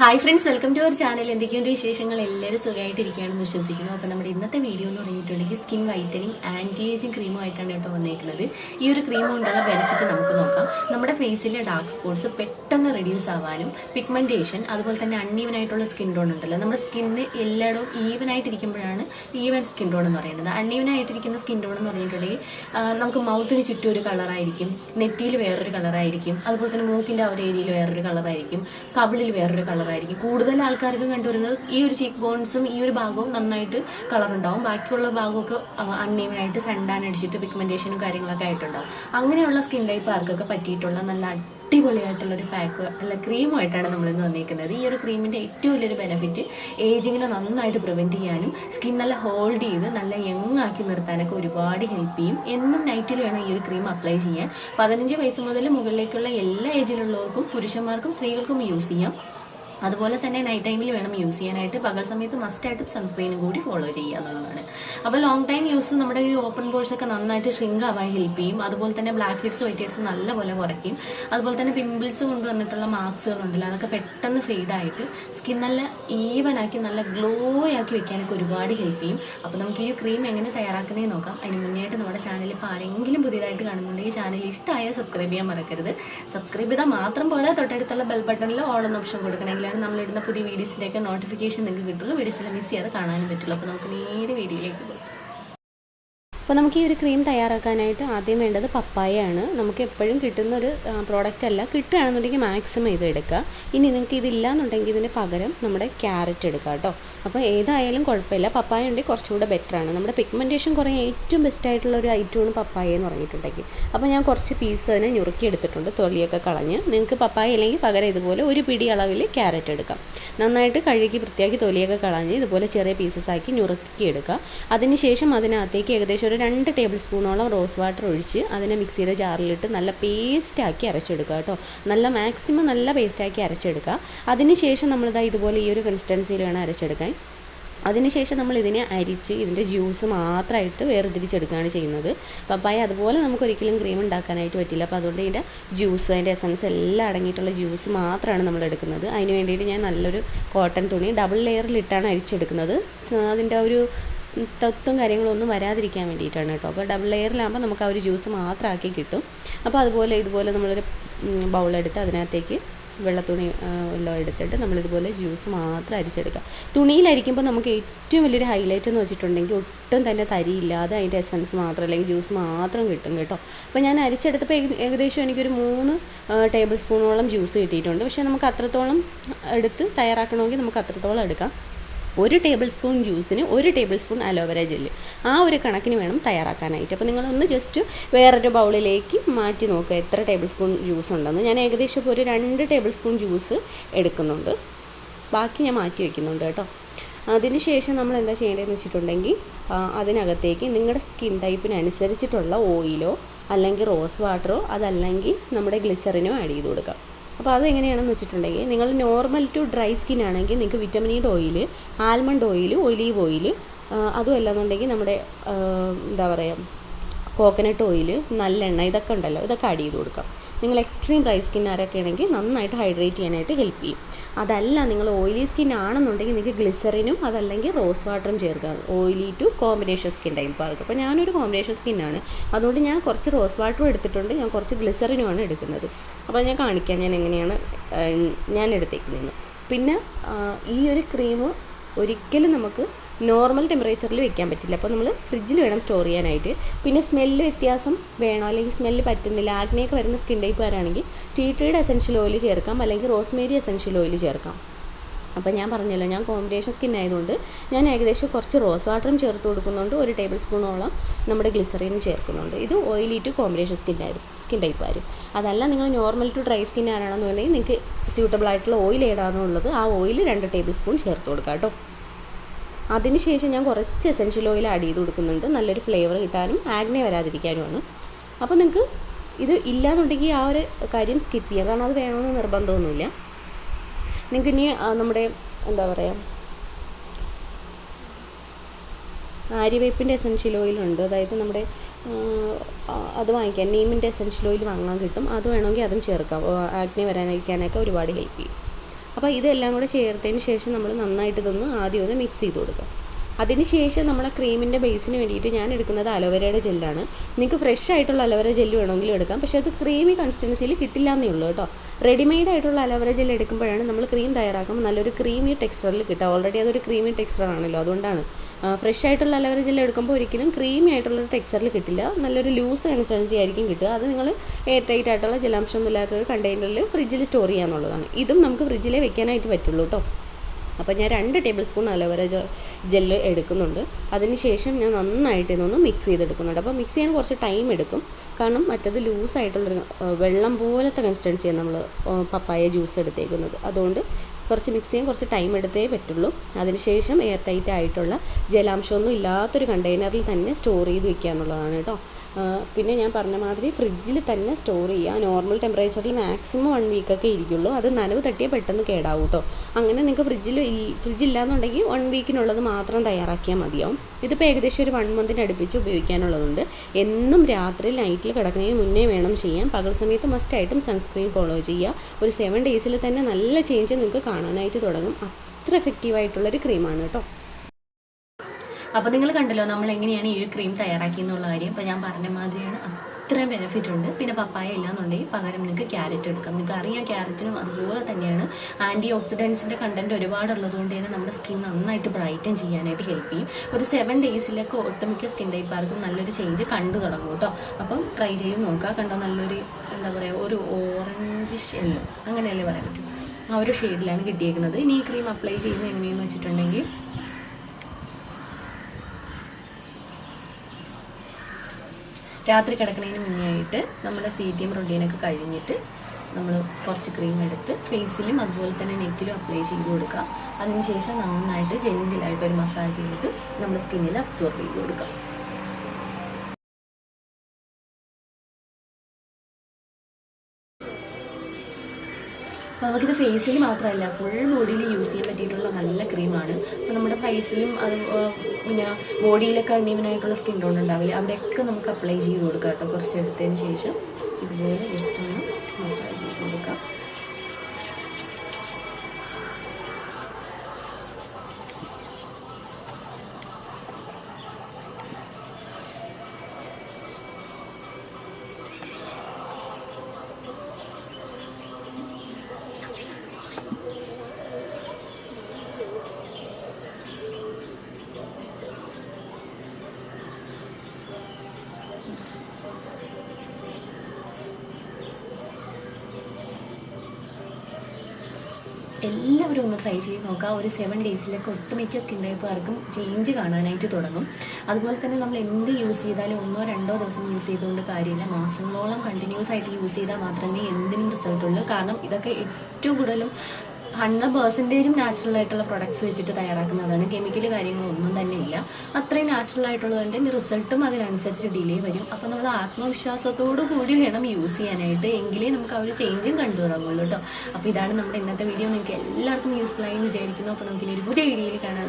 Hi friends welcome to our channel എന്തൊക്കെയുണ്ട് വിശേഷങ്ങൾ? എല്ലാവരും സുഖമായിട്ടിരിക്കുകയാണെന്ന് വിശ്വസിക്കുന്നു. അപ്പോൾ നമ്മുടെ ഇന്നത്തെ വീഡിയോ എന്ന് പറഞ്ഞിട്ടുണ്ടെങ്കിൽ സ്കിൻ വൈറ്റനിങ് ആന്റി ഏജിങ് ക്രീമുമായിട്ടാണ് കേട്ടോ വന്നേക്കുന്നത്. ഈ ഒരു ക്രീം കൊണ്ടുള്ള ബെനിഫിറ്റ് നമുക്ക് നോക്കാം. നമ്മുടെ ഫേസിലെ ഡാർക്ക് സ്പോട്ട്സ് പെട്ടെന്ന് റെഡ്യൂസ് ആവാനും പിഗ്മെന്റേഷൻ അതുപോലെ തന്നെ അൺഈവൻ ആയിട്ടുള്ള സ്കിൻ ടോൺ ഉണ്ടല്ലോ. നമ്മുടെ സ്കിന്ന് എല്ലായിടവും ഈവൻ ആയിട്ടിരിക്കുമ്പോഴാണ് ഈവൻ സ്കിൻ ടോൺ എന്ന് പറയുന്നത്. അൺഈവൻ ആയിട്ടിരിക്കുന്ന സ്കിൻ ടോൺ എന്ന് പറഞ്ഞിട്ടുണ്ടെങ്കിൽ നമുക്ക് മൗത്തിന് ചുറ്റും ഒരു കളറായിരിക്കും നെറ്റിയിൽ വേറൊരു കളറായിരിക്കും അതുപോലെ തന്നെ മൂക്കിന്റെ ആ ഒരു ഏരിയയിൽ വേറൊരു കളറായിരിക്കും കവിളിൽ വേറൊരു കളറായിരിക്കും കൂടുതൽ ആൾക്കാർക്ക് കണ്ടുവരുന്നത് ഈ ഒരു ചീക്ക് ബോൺസും ഈ ഒരു ഭാഗവും നന്നായിട്ട് കളർ ഉണ്ടാവും. ബാക്കിയുള്ള ഭാഗമൊക്കെ അൺഈവൻ ആയിട്ട് സണ്ടാൻ അടിച്ചിട്ട് പിഗ്മെന്റേഷനും കാര്യങ്ങളൊക്കെ ആയിട്ടുണ്ടാവും. അങ്ങനെയുള്ള സ്കിൻ ടൈപ്പ് ആർക്കൊക്കെ പറ്റിയിട്ടുള്ള നല്ല അടിപൊളിയായിട്ടുള്ള ഒരു പാക്ക് അല്ല ക്രീമുമായിട്ടാണ് നമ്മളിന്ന് വന്നിരിക്കുന്നത് ഈ ഒരു ക്രീമിന്റെ ഏറ്റവും വലിയൊരു ബെനിഫിറ്റ് ഏജിങ്ങിനെ നന്നായിട്ട് പ്രിവെന്റ് ചെയ്യാനും സ്കിൻ നല്ല ഹോൾഡ് ചെയ്ത് നല്ല യങ് ആക്കി നിർത്താനൊക്കെ ഒരുപാട് ഹെൽപ്പ് ചെയ്യും. എന്നും നൈറ്റിൽ വേണം ഈ ഒരു ക്രീം അപ്ലൈ ചെയ്യാൻ. പതിനഞ്ച് വയസ്സ് മുതൽ മുകളിലേക്കുള്ള എല്ലാ ഏജിലുള്ളവർക്കും പുരുഷന്മാർക്കും സ്ത്രീകൾക്കും യൂസ് ചെയ്യാം. അതുപോലെ തന്നെ നൈറ്റ് ടൈമിൽ വേണം യൂസ് ചെയ്യാനായിട്ട്. പകൽ സമയത്ത് മസ്റ്റായിട്ട് സൺസ്ക്രീനും കൂടി ഫോളോ ചെയ്യുക എന്നുള്ളതാണ്. അപ്പോൾ ലോങ് ടൈം യൂസ് നമ്മുടെ ഈ ഓപ്പൺ പോഴ്സ് ഒക്കെ നന്നായിട്ട് ഷ്രിങ്ക് ആവാൻ ഹെൽപ്പ് ചെയ്യും. അതുപോലെ തന്നെ ബ്ലാക്ക് ഹെഡ്സ് വൈറ്റ് ഹെഡ്സ് നല്ലപോലെ കുറയ്ക്കും. അതുപോലെ തന്നെ പിമ്പിൾസ് കൊണ്ടുവന്നിട്ടുള്ള മാർക്സുകളുണ്ടല്ലോ അതൊക്കെ പെട്ടെന്ന് ഫെയ്ഡ് ആയിട്ട് സ്കിൻ നല്ല ഈവൻ ആക്കി നല്ല ഗ്ലോ ആക്കി വെക്കാനൊക്കെ ഒരുപാട് ഹെൽപ്പ് ചെയ്യും. അപ്പോൾ നമുക്ക് ഈ ക്രീം എങ്ങനെ തയ്യാറാക്കുന്നതെന്ന് നോക്കാം. അതിന് മുന്നേയായിട്ട് നമ്മുടെ ചാനൽ ഇപ്പോൾ ആരെങ്കിലും പുതിയതായിട്ട് കാണുന്നുണ്ടെങ്കിൽ ചാനൽ ഇഷ്ടമായ സബ്സ്ക്രൈബ് ചെയ്യാൻ മറക്കരുത്. സബ്സ്ക്രൈബ് ചെയ്താൽ മാത്രം പോലെ തൊട്ടടുത്തുള്ള ബെൽ ബട്ടണിൽ ഓൺ എന്ന ഓപ്ഷൻ കൊടുക്കണമെങ്കിലാണ് നമ്മളിടുന്ന പുതിയ വീഡിയോസിന്റെയൊക്കെ നോട്ടിഫിക്കേഷൻ നിങ്ങൾക്ക് കിട്ടുള്ളൂ. വീഡിയോസിൽ മിസ് ചെയ്യാതെ കാണാനും പറ്റുള്ളൂ അപ്പോൾ നമുക്ക് നേരെ വീഡിയോയിലേക്ക് പോകാം. അപ്പോൾ നമുക്ക് ഈ ഒരു ക്രീം തയ്യാറാക്കാനായിട്ട് ആദ്യം വേണ്ടത് പപ്പായയാണ്. നമുക്ക് എപ്പോഴും കിട്ടുന്ന ഒരു പ്രോഡക്റ്റ് അല്ല. കിട്ടുകയാണെന്നുണ്ടെങ്കിൽ മാക്സിമം ഇത് എടുക്കുക. ഇനി നിങ്ങൾക്ക് ഇതില്ല എന്നുണ്ടെങ്കിൽ ഇതിന് പകരം നമ്മുടെ ക്യാരറ്റ് എടുക്കുക കേട്ടോ. അപ്പോൾ ഏതായാലും കുഴപ്പമില്ല. പപ്പായ ഉണ്ടെങ്കിൽ കുറച്ചുകൂടെ ബെറ്ററാണ് നമ്മുടെ പിഗ്മെന്റേഷൻ കുറേ ഏറ്റവും ബെസ്റ്റ് ആയിട്ടുള്ള ഒരു ഐറ്റമാണ് പപ്പായ എന്ന് പറഞ്ഞിട്ടുണ്ടെങ്കിൽ. അപ്പോൾ ഞാൻ കുറച്ച് പീസ് അതിനെ ഞുറുക്കി എടുത്തിട്ടുണ്ട്. തൊലിയൊക്കെ കളഞ്ഞ് നിങ്ങൾക്ക് പപ്പായ അല്ലെങ്കിൽ പകരം ഇതുപോലെ ഒരു പിടി അളവിൽ ക്യാരറ്റ് എടുക്കാം. നന്നായിട്ട് കഴുകി വൃത്തിയാക്കി തൊലിയൊക്കെ കളഞ്ഞ് ഇതുപോലെ ചെറിയ പീസസ് ആക്കി ഞുറുക്കി എടുക്കുക അതിനുശേഷം അതിനകത്തേക്ക് ഏകദേശം ഒരു രണ്ട് ടേബിൾ സ്പൂണോളം റോസ് വാട്ടർ ഒഴിച്ച് അതിനെ മിക്സിയുടെ ജാറിലിട്ട് നല്ല പേസ്റ്റാക്കി അരച്ചെടുക്കുക കേട്ടോ. നല്ല മാക്സിമം നല്ല പേസ്റ്റാക്കി അരച്ചെടുക്കുക. അതിനുശേഷം നമ്മളിതാ ഇതുപോലെ ഈ ഒരു കൺസിസ്റ്റൻസിയിൽ വേണം അരച്ചെടുക്കാൻ. അതിനുശേഷം നമ്മൾ ഇതിനെ അരിച്ച് ഇതിന്റെ ജ്യൂസ് മാത്രമായിട്ട് വേർതിരിച്ചെടുക്കുകയാണ് ചെയ്യുന്നത്. പപ്പായ അതുപോലെ നമുക്ക് ഒരിക്കലും ക്രീം ഉണ്ടാക്കാനായിട്ട് പറ്റില്ല. അപ്പോൾ അതുകൊണ്ട് ഇതിന്റെ ജ്യൂസ് അതിന്റെ എസൻസ് എല്ലാം അടങ്ങിയിട്ടുള്ള ജ്യൂസ് മാത്രമാണ് നമ്മൾ എടുക്കുന്നത്. അതിന് വേണ്ടിയിട്ട് ഞാൻ നല്ലൊരു കോട്ടൺ തുണി ഡബിൾ ലെയറിലിട്ടാണ് അരിച്ചെടുക്കുന്നത്. അതിന്റെ ഒരു തത്വം കാര്യങ്ങളൊന്നും വരാതിരിക്കാൻ വേണ്ടിയിട്ടാണ് കേട്ടോ. അപ്പോൾ ഡബിൾ ലെയറിലാകുമ്പോൾ നമുക്ക് ആ ഒരു ജ്യൂസ് മാത്രമാക്കി കിട്ടും. അപ്പോൾ അതുപോലെ ഇതുപോലെ നമ്മളൊരു ബൗളെടുത്ത് അതിനകത്തേക്ക് വെള്ളത്തുണി തുണി എല്ലാം എടുത്തിട്ട് നമ്മളിതുപോലെ ജ്യൂസ് മാത്രം അരിച്ചെടുക്കുക തുണിയിലരിക്കുമ്പോൾ നമുക്ക് ഏറ്റവും വലിയൊരു ഹൈലൈറ്റ് എന്ന് വെച്ചിട്ടുണ്ടെങ്കിൽ ഒട്ടും തന്നെ തരിയില്ലാതെ അതിന്റെ എസൻസ് മാത്രം അല്ലെങ്കിൽ ജ്യൂസ് മാത്രം കിട്ടും കേട്ടോ. അപ്പോൾ ഞാൻ അരിച്ചെടുത്തപ്പോൾ ഏക- ഏകദേശം എനിക്കൊരു മൂന്ന് ടേബിൾ സ്പൂണോളം ജ്യൂസ് കിട്ടിയിട്ടുണ്ട്. പക്ഷേ നമുക്ക് അത്രത്തോളം എടുത്ത് തയ്യാറാക്കണമെങ്കിൽ നമുക്ക് അത്രത്തോളം എടുക്കാം. ഒരു ടേബിൾ സ്പൂൺ ജ്യൂസിന് ഒരു ടേബിൾ സ്പൂൺ അലോവേര ജെല്ല്. ആ ഒരു കണക്കിന് വേണം തയ്യാറാക്കാനായിട്ട്. അപ്പോൾ നിങ്ങളൊന്ന് ജസ്റ്റ് വേറൊരു ബൗളിലേക്ക് മാറ്റി നോക്കുക എത്ര ടേബിൾ സ്പൂൺ ജ്യൂസ് ഉണ്ടെന്ന്. ഞാൻ ഏകദേശം ഒരു രണ്ട് ടേബിൾ സ്പൂൺ ജ്യൂസ് എടുക്കുന്നുണ്ട്. ബാക്കി ഞാൻ മാറ്റി വയ്ക്കുന്നുണ്ട് കേട്ടോ. അതിന് ശേഷം നമ്മൾ എന്താ ചെയ്യേണ്ടതെന്ന് വെച്ചിട്ടുണ്ടെങ്കിൽ അതിനകത്തേക്ക് നിങ്ങളുടെ സ്കിൻ ടൈപ്പിനനുസരിച്ചിട്ടുള്ള ഓയിലോ അല്ലെങ്കിൽ റോസ് വാട്ടറോ അതല്ലെങ്കിൽ നമ്മുടെ ഗ്ലിസറിനോ ആഡ് ചെയ്ത് കൊടുക്കാം. അപ്പോൾ അതെങ്ങനെയാണെന്ന് വെച്ചിട്ടുണ്ടെങ്കിൽ നിങ്ങൾ നോർമൽ ടു ഡ്രൈ സ്കിൻ ആണെങ്കിൽ നിങ്ങൾക്ക് വിറ്റമിൻ ഇയുടെ oil almond oil olive oil അതും അല്ലാന്നുണ്ടെങ്കിൽ നമ്മുടെ എന്താ പറയുക കോക്കനട്ട് ഓയിൽ നല്ലെണ്ണ ഇതൊക്കെ ഉണ്ടല്ലോ ഇതൊക്കെ ആഡ് ചെയ്ത് കൊടുക്കാം. നിങ്ങൾ എക്സ്ട്രീം ഡ്രൈ സ്കിൻ ആരൊക്കെ ആണെങ്കിൽ നന്നായിട്ട് ഹൈഡ്രേറ്റ് ചെയ്യാനായിട്ട് ഹെൽപ്പ് ചെയ്യും. അതല്ല നിങ്ങൾ ഓയിലി സ്കിൻ ആണെന്നുണ്ടെങ്കിൽ നിങ്ങൾക്ക് ഗ്ലിസറിനും അതല്ലെങ്കിൽ റോസ് വാട്ടറും ചേർക്കാം oily to combination skin type ആർക്ക് അപ്പോൾ ഞാനൊരു കോമ്പിനേഷൻ സ്കിന്നാണ് അതുകൊണ്ട് ഞാൻ കുറച്ച് റോസ് വാട്ടറും എടുത്തിട്ടുണ്ട്. ഞാൻ കുറച്ച് ഗ്ലിസറിനുമാണ് എടുക്കുന്നത്. അപ്പോൾ ഞാൻ കാണിക്കാം. ഞാൻ എങ്ങനെയാണ് ഞാൻ എടുത്തേക്കുന്നത്. പിന്നെ ഈ ഒരു ക്രീം ഒരിക്കലും നമുക്ക് നോർമൽ ടെമ്പറേച്ചറിൽ വെക്കാൻ പറ്റില്ല. അപ്പോൾ നമ്മൾ ഫ്രിഡ്ജിൽ വേണം സ്റ്റോർ ചെയ്യാനായിട്ട്. പിന്നെ സ്മെല്ല് വ്യത്യാസം വേണോ? അല്ലെങ്കിൽ സ്മെല്ല് പറ്റുന്നില്ല. ആഗ്നയൊക്കെ വരുന്ന സ്കിൻ ടൈപ്പുകാരാണെങ്കിൽ ടീ ട്രീയുടെ എസൻഷ്യൽ ഓയിൽ ചേർക്കാം. അല്ലെങ്കിൽ റോസ്മേരി എസൻഷ്യൽ ഓയിൽ ചേർക്കാം. അപ്പോൾ ഞാൻ പറഞ്ഞല്ലോ ഞാൻ കോമ്പിനേഷൻ സ്കിൻ ആയതുകൊണ്ട് ഞാൻ ഏകദേശം കുറച്ച് റോസ് വാട്ടറും ചേർത്ത് കൊടുക്കുന്നുണ്ട്. ഒരു ടേബിൾ സ്പൂണോളം നമ്മുടെ ഗ്ലിസറിനും ചേർക്കുന്നുണ്ട്. ഇത് ഓയിലി ടു കോമ്പിനേഷൻ സ്കിൻ ആയിരുന്നു സ്കിൻ ടൈപ്പ് ആരും. അതല്ല നിങ്ങൾ നോർമൽ ടു ഡ്രൈ സ്കിൻ ആണെന്നുണ്ടെങ്കിൽ നിങ്ങൾക്ക് സ്യൂട്ടബിൾ ആയിട്ടുള്ള ഓയിൽ ഏതാണെന്നുള്ളത് ആ ഓയിൽ രണ്ട് ടേബിൾ സ്പൂൺ ചേർത്ത് കൊടുക്കാം കേട്ടോ. അതിനുശേഷം ഞാൻ കുറച്ച് എസെൻഷ്യൽ ഓയിൽ ആഡ് ചെയ്ത് കൊടുക്കുന്നുണ്ട്. നല്ലൊരു ഫ്ലേവർ കിട്ടാനും ആഗ്നെ വരാതിരിക്കാനുമാണ്. അപ്പോൾ നിങ്ങൾക്ക് ഇത് ഇല്ലാന്നുണ്ടെങ്കിൽ ആ ഒരു കാര്യം സ്കിപ്പ് ചെയ്യുക കാരണം അത് വേണമെന്ന് നിർബന്ധമൊന്നുമില്ല. നിങ്ങൾക്ക് ഇനി നമ്മുടെ എന്താ പറയുക ആര്യവേപ്പിന്റെ എസൻഷ്യൽ ഓയിലുണ്ട് അതായത് നമ്മുടെ അത് വാങ്ങിക്കാം നീമിന്റെ എസൻഷ്യൽ ഓയിൽ വാങ്ങാൻ കിട്ടും. അത് വേണമെങ്കിൽ അതും ചേർക്കാം. ആഗ്നെ വരാനിരിക്കാനൊക്കെ ഒരുപാട് ഹെൽപ്പ് ചെയ്യും. അപ്പോൾ ഇതെല്ലാം കൂടെ ചേർത്തതിന് ശേഷം നമ്മൾ നന്നായിട്ട് ഇതൊന്ന് ആദ്യം ഒന്ന് മിക്സ് ചെയ്ത് കൊടുക്കുക. അതിനുശേഷം നമ്മളെ ക്രീമിന്റെ ബേസിന് വേണ്ടിയിട്ട് ഞാൻ എടുക്കുന്നത് അലോവേരയുടെ ജെല്ലാണ് നിങ്ങൾക്ക് ഫ്രഷ് ആയിട്ടുള്ള അലോവേര ജെല്ല് വേണമെങ്കിലും എടുക്കാം. പക്ഷേ അത് ക്രീമി കൺസിസ്റ്റൻസിയിൽ കിട്ടില്ല എന്നേ ഉള്ളൂ കേട്ടോ. റെഡിമെയ്ഡ് ആയിട്ടുള്ള അലോവേര ജെല്ല് എടുക്കുമ്പോഴാണ് നമ്മൾ ക്രീം തയ്യാറാക്കുമ്പോൾ നല്ലൊരു ക്രീമി ടെക്സ്ചറിൽ കിട്ടുക. ഓൾറെഡി അതൊരു ക്രീമി ടെക്സ്ചറാണല്ലോ അതുകൊണ്ടാണ് ഫ്രഷ് ആയിട്ടുള്ള അലവര ജെല്ല് എടുക്കുമ്പോൾ ഒരിക്കലും ക്രീമി ആയിട്ടുള്ള ടെക്സ്ചറിൽ കിട്ടില്ല. നല്ലൊരു ലൂസ് കൺസിസ്റ്റൻസി ആയിരിക്കും കിട്ടുക. അത് നിങ്ങൾ എയർ ടൈറ്റ് ആയിട്ടുള്ള ജലാംശം ഇല്ലാത്ത ഒരു കണ്ടെയ്നറിൽ ഫ്രിഡ്ജിൽ സ്റ്റോർ ചെയ്യാന്നുള്ളതാണ് ഇതും നമുക്ക് ഫ്രിഡ്ജിലേ വെക്കാനായിട്ട് പറ്റുള്ളൂ കേട്ടോ അപ്പോൾ ഞാൻ രണ്ട് ടേബിൾ സ്പൂൺ അലോവേര ജെല്ല് എടുക്കുന്നുണ്ട്. അതിനുശേഷം ഞാൻ നന്നായിട്ട് ഇതൊന്ന് മിക്സ് ചെയ്തെടുക്കുന്നുണ്ട്. അപ്പോൾ മിക്സ് ചെയ്യാൻ കുറച്ച് ടൈം എടുക്കും. കാരണം മറ്റത് ലൂസായിട്ടുള്ളൊരു വെള്ളം പോലത്തെ കൺസിസ്റ്റൻസിയാണ് നമ്മൾ പപ്പായ ജ്യൂസ് എടുത്തേക്കുന്നത്. അതുകൊണ്ട് കുറച്ച് മിക്സ് ചെയ്യാൻ കുറച്ച് ടൈം എടുത്തേ പറ്റുള്ളൂ. അതിനുശേഷം എയർ ടൈറ്റ് ആയിട്ടുള്ള ജലാംശമൊന്നും ഇല്ലാത്തൊരു കണ്ടെയ്നറിൽ തന്നെ സ്റ്റോർ ചെയ്ത് വെക്കുക എന്നുള്ളതാണ് കേട്ടോ. പിന്നെ ഞാൻ പറഞ്ഞ മാതിരി ഫ്രിഡ്ജിൽ തന്നെ സ്റ്റോർ ചെയ്യുക. നോർമൽ ടെമ്പറേച്ചറിൽ മാക്സിമം വൺ വീക്കൊക്കെ ഇരിക്കുള്ളൂ. അത് നനവ് തട്ടിയേ പെട്ടെന്ന് കേടാവും കേട്ടോ അങ്ങനെ നിങ്ങൾക്ക് ഫ്രിഡ്ജിൽ ഫ്രിഡ്ജ് ഇല്ലാന്നുണ്ടെങ്കിൽ വൺ വീക്കിനുള്ളത് മാത്രം തയ്യാറാക്കിയാൽ മതിയാവും. ഇതിപ്പോൾ ഏകദേശം ഒരു വൺ മന്തിന് അടുപ്പിച്ച് ഉപയോഗിക്കാനുള്ളതുണ്ട്. എന്നും രാത്രി നൈറ്റിൽ കിടക്കുന്നതിന് മുന്നേ വേണം ചെയ്യാൻ. പകൽ സമയത്ത് മസ്റ്റായിട്ടും സൺസ്ക്രീൻ ഫോളോ ചെയ്യുക. ഒരു സെവൻ ഡേയ്സിൽ തന്നെ നല്ല ചേഞ്ച് നിങ്ങൾക്ക് കാണാനായിട്ട് തുടങ്ങും. അത്ര എഫക്റ്റീവായിട്ടുള്ളൊരു ക്രീമാണ് കേട്ടോ അപ്പോൾ നിങ്ങൾ കണ്ടല്ലോ നമ്മൾ എങ്ങനെയാണ് ഈ ഒരു ക്രീം തയ്യാറാക്കി എന്നുള്ള കാര്യം. ഇപ്പൊ ഞാൻ പറഞ്ഞ മാതിരിയാണ് അത്രയും ബെനിഫിറ്റ് ഉണ്ട്. പിന്നെ പപ്പായ ഇല്ലാന്നുണ്ടെങ്കിൽ പകരം നിങ്ങൾക്ക് ക്യാരറ്റ് എടുക്കാം. നിങ്ങൾക്ക് അറിയാം ക്യാരറ്റിനും അതുപോലെ തന്നെയാണ് ആന്റി ഓക്സിഡൻസിന്റെ കണ്ടന്റ് ഒരുപാട് ഉള്ളതുകൊണ്ട് തന്നെ നമ്മുടെ സ്കിൻ നന്നായിട്ട് ബ്രൈറ്റൻ ചെയ്യാനായിട്ട് ഹെൽപ്പ് ചെയ്യും. ഒരു സെവൻ ഡേയ്സിലൊക്കെ ഒട്ടുമിക്ക സ്കിൻ ടൈപ്പാർക്കും നല്ലൊരു ചേഞ്ച് കണ്ടു തുടങ്ങും കേട്ടോ. അപ്പം ട്രൈ ചെയ്ത് നോക്കുക. കണ്ടോ നല്ലൊരു എന്താ പറയുക ഒരു ഓറഞ്ച് ഷെല്ലോ അങ്ങനെയല്ലേ പറയാൻ പറ്റും. ആ ഒരു ഷെയ്ഡിലാണ് കിട്ടിയേക്കുന്നത്. ഇനി ഈ ക്രീം അപ്ലൈ ചെയ്യുന്നത് എങ്ങനെയെന്ന് വെച്ചിട്ടുണ്ടെങ്കിൽ രാത്രി കിടക്കുന്നതിന് മുന്നേ ആയിട്ട് നമ്മൾ സി ടി എം റൊട്ടീനൊക്കെ കഴിഞ്ഞിട്ട് നമ്മൾ കുറച്ച് ക്രീം എടുത്ത് ഫേസിലും അതുപോലെ തന്നെ നെക്കിലും അപ്ലൈ ചെയ്ത് കൊടുക്കുക അതിനുശേഷം നന്നായിട്ട് ജെന്റിലായിട്ട് ഒരു മസാജ് ചെയ്തിട്ട് നമ്മുടെ സ്കിന്നിൽ അബ്സോർബ് ചെയ്ത് കൊടുക്കുക നമുക്കിത് ഫേസിൽ മാത്രമല്ല ഫുൾ ബോഡിയിൽ യൂസ് ചെയ്യാൻ പറ്റിയിട്ടുള്ള നല്ല ക്രീമാണ് അപ്പോൾ നമ്മുടെ ഫേസിലും അത് പിന്നെ ബോഡിയിലൊക്കെ അണ്ണീവനായിട്ടുള്ള സ്കിൻ ടോൺ ഉണ്ടാവില്ല അവിടെയൊക്കെ നമുക്ക് അപ്ലൈ ചെയ്ത് കൊടുക്കാം കേട്ടോ. കുറച്ച് എടുത്തതിന് ശേഷം. ഇതുപോലെ ജസ്റ്റ് ഒന്ന് മസാജ് എല്ലാവരും ഒന്ന് ട്രൈ ചെയ്ത് നോക്കുക ഒരു സെവൻ ഡേയ്സിലൊക്കെ ഒട്ടുമിക്ക സ്കിൻ ടൈപ്പുകാർക്കും ചേഞ്ച് കാണാനായിട്ട് തുടങ്ങും. അതുപോലെ തന്നെ നമ്മൾ എന്ത് യൂസ് ചെയ്താലും ഒന്നോ രണ്ടോ ദിവസം യൂസ് ചെയ്തുകൊണ്ട് കാര്യമില്ല. മാസങ്ങളോളം കണ്ടിന്യൂസ് ആയിട്ട് യൂസ് ചെയ്താൽ മാത്രമേ എന്തിനും റിസൾട്ടുള്ളൂ കാരണം ഇതൊക്കെ ഏറ്റവും കൂടുതലും ഹൺഡ്രഡ് പെർസെന്റേജും നാച്ചുറൽ ആയിട്ടുള്ള പ്രൊഡക്ട്സ് വെച്ചിട്ട് തയ്യാറാക്കുന്നതാണ്. കെമിക്കൽ കാര്യങ്ങളൊന്നും തന്നെ ഇല്ല. അത്രയും നാച്ചുറൽ ആയിട്ടുള്ളതിന്റെ റിസൾട്ടും അതിനനുസരിച്ച് ഡിലേ വരും. അപ്പോൾ നമ്മൾ ആത്മവിശ്വാസത്തോടു കൂടി വേണം യൂസ് ചെയ്യാനായിട്ട്. എങ്കിലേ നമുക്ക് ആ ഒരു ചേഞ്ചും കണ്ടു തുടങ്ങുള്ളൂ കേട്ടോ അപ്പോൾ ഇതാണ് നമ്മുടെ ഇന്നത്തെ വീഡിയോ നിങ്ങൾക്ക് എല്ലാവർക്കും യൂസ്ഫുൾ ആയി വിചാരിക്കുന്നു. അപ്പോൾ നമുക്കിനി ഒരു പുതിയ വീഡിയോയിൽ കാണാൻ